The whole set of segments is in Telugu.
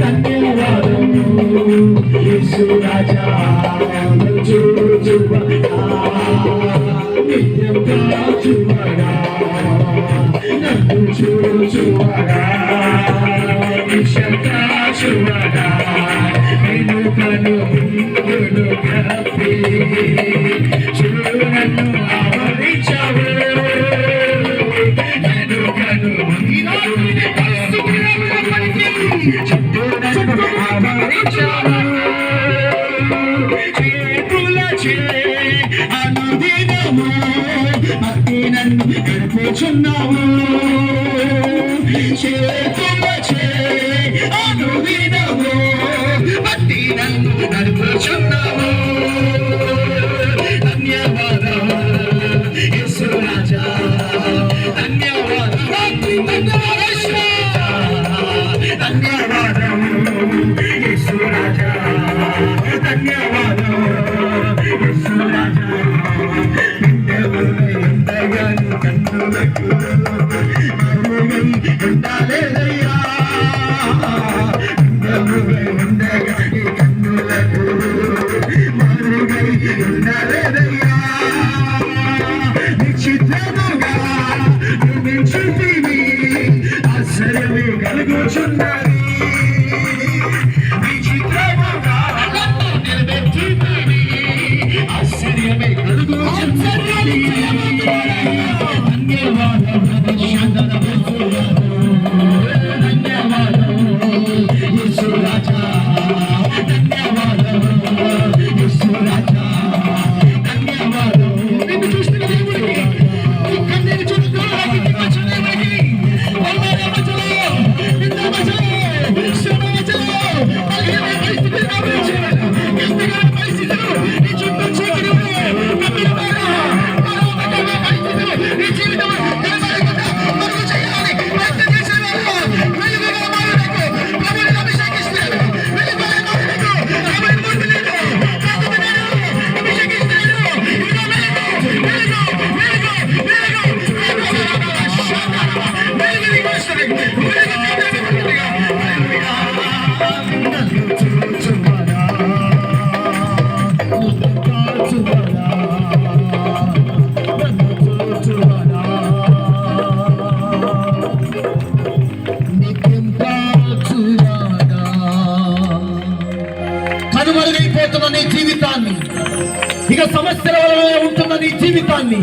ధన్యవాదం యేసు రాజా నన్ను అనుదినము అతి నన్ను గడిపోచున్నావు ధన్యవాదం యేసు ధన్యవాదం ధన్యవాదం ధన్యవాదం ఆశ్చర్యమే కలుగుచున్నది కనుమరుగైపోతున్న నీ జీవితాన్ని ఇక సమస్యల వలన ఉంటున్న నీ జీవితాన్ని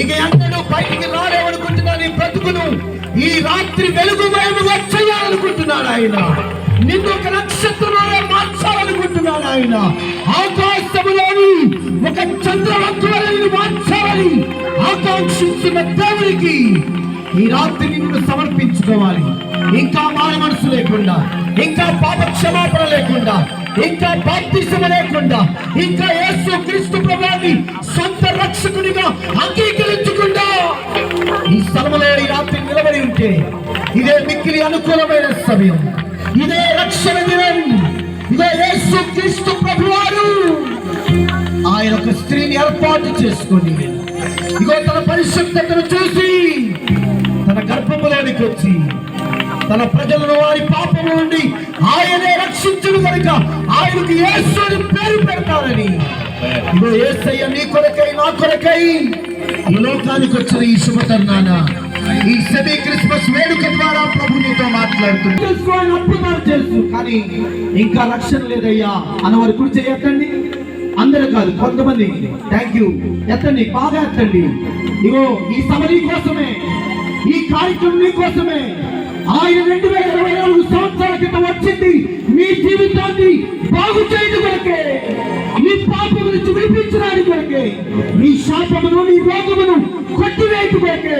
ఇక ఎన్నడూ బయటికి రాలేవనుకుంటున్న నీ బ్రతుకును ఈ రాత్రి వెలుగుమయముగా చేయాలనుకుంటున్నాడు ఆయన. నిన్ను ఒక నక్షత్రంలోనే మార్చాలనుకుంటున్నాడు ఆయన. ఆకాశములోని ఒక చంద్రవంతులని మార్చాలని ఆకాంక్షిస్తున్న దేవునికి ఈ రాత్రి నిన్ను సమర్పించుకోవాలి. ఇంకా మాన మనసు లేకుండా ఇంకా పాప క్షమాపణ లేకుండా ఇంకా బాప్తిసం లేకుండా ఇంకా యేసు క్రీస్తు ప్రభువాన్ని సొంత రక్షకునిగా అంగీకరించకుండా ఈ స్థలములో ఈ రాత్రి నిలబడి ఉంటే ఇదే మిక్కిలి అనుకూలమైన సమయం. ఇదే దినం ఇదే యేసు క్రీస్తు ప్రభువారు ఆయన ఒక స్త్రీని ఏర్పాటు చేసుకొని ఇగో తన పరిశుద్ధతను చూసి తన గర్భములోనికి వచ్చి తన ప్రజలను వారి పాపం నుండి ఆయనే రక్షించుడు కనుక ఆయనకు ఏసుని పేరు పెడతారని. ఇదో ఏసయ్య నీ కొరకై నా కొరకై ఈ లోకానికి వచ్చిన ఈ శుభతన్నానా ఈ సెమీ క్రిస్మస్ వేడుక ద్వారా ప్రభు నీతో మాట్లాడుతుంది తెలుసు ఆయన అద్భుతాలు తెలుసు కానీ ఇంకా రక్షణ లేదయ్యా అన్నవారు కుడి చేయొద్దండి అందరూ కాదు కొంతమంది. థ్యాంక్ యూ ఎత్తండి బాగా ఎత్తండి. ఇగో ఈ సమరీ కోసమే. ఈ కార్యక్రమం నీకోసమే ఆయన రెండు వేల ఇరవై నాలుగు సంవత్సరాల క్రితం వచ్చింది. మీ జీవితాన్ని బాగు చేయడం కొరకే నీ పాపం నుంచి విడిపించడానికి కొరకే నీ శాపమును నీ రోగమును కొట్టివేయట కొరకే.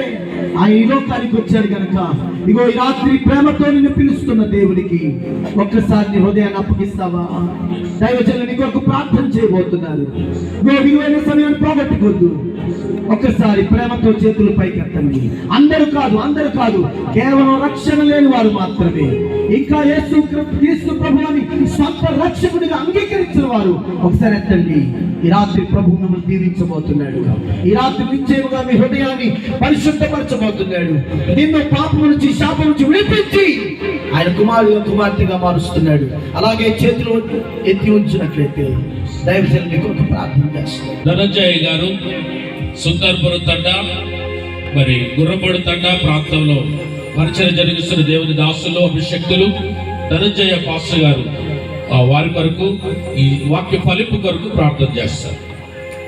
ఆయన ఈ లోకానికి వచ్చాడు కనుక ఇగో ఈ రాత్రి ప్రేమతో నిన్ను పిలుస్తున్న దేవునికి ఒక్కసారి హృదయాన్ని అప్పగిస్తావా? దైవజనులు నీ కొరకు ప్రార్థన చేయబోతున్నారు. ఇగో విలువైన సమయాన్ని పోగొట్టుకోద్దు. ఒక్కసారి ప్రేమతో చేతులు పైకెత్తండి. అందరూ కాదు అందరూ కాదు. కేవలం రక్షణ లేని వారు మాత్రమే. ఇంకా యేసు క్రీస్తు ప్రభుని సొంత రక్షకుడిగా అంగీకరించిన వారు ఒకసారి ఎత్తండి. ఈ రాత్రి ప్రభు మిమ్మల్ని దీవించబోతున్నాడు. ఈ రాత్రి నిశ్చయముగా మీ హృదయాన్ని పరిశుద్ధపరచబోతున్నాడు. నిన్ను పాపం నుంచి శాపం నుంచి విడిపించి ఆయన కుమారుడు కుమార్తెగా మారుస్తున్నాడు. అలాగే చేతులు ఎత్తి ఉంచినట్లయితే ప్రార్థన ధనంజయ గారు సుందర్పురం తండ మరి గుర్రపొడి తండ ప్రాంతంలో పరిచయం జరిగిస్తున్న దేవుని దాసులు అభిషక్తులు ధనంజయ పాస్టర్ గారు ఆ వారి కొరకు ఈ వాక్య ఫలింపు కొరకు ప్రార్థన చేస్తారు.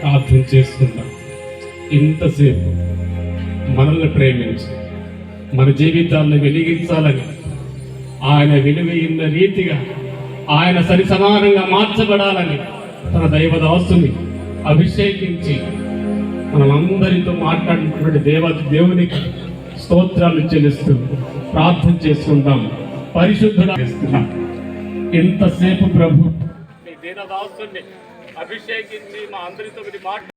ప్రార్థన చేసుకుందాం ఇంతసేపు మనల్ని ప్రేమించి మన జీవితాలను వెలిగించాలని ఆయన వెలుగైన రీతిగా ఆయన సరి సమానంగా మార్చబడాలని తన దైవదాసుని అభిషేకించి మనమందరితో మాట్లాడినటువంటి దేవ దేవునికి స్తోత్రాలు చెల్లిస్తూ ప్రార్థన చేసుకుంటాం పరిశుద్ధుడు చేస్తున్నాం ఎంతసేపు ప్రభు నీ దీనదాసుని అభిషేకించి మా అందరితో మాట్లాడు